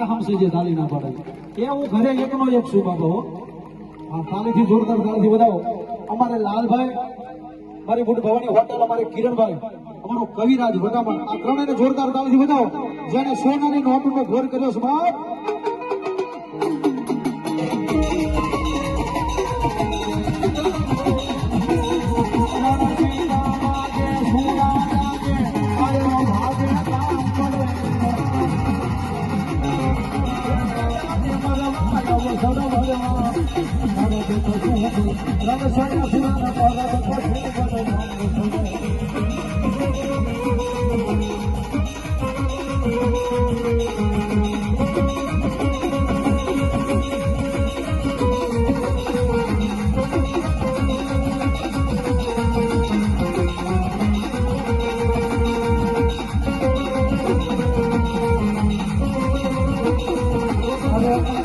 મારા હમસે જે તાલી ના પાડે. એ હું ઘરે એકનો એક છું બાબા હો. તાલીથી જોરદાર તાલીથી વધાવો. અમારે લાલભાઈ, મારી બુટ ભવાની હોટલ, અમારે કિરણભાઈ, અમારો કવિરાજ વટામણ આ ત્રણેયને જોરદાર તાલીથી વધાવો. જેને સોનાની નોટનો ઘોર કર્યો છે બાપ. સદા ભગવાન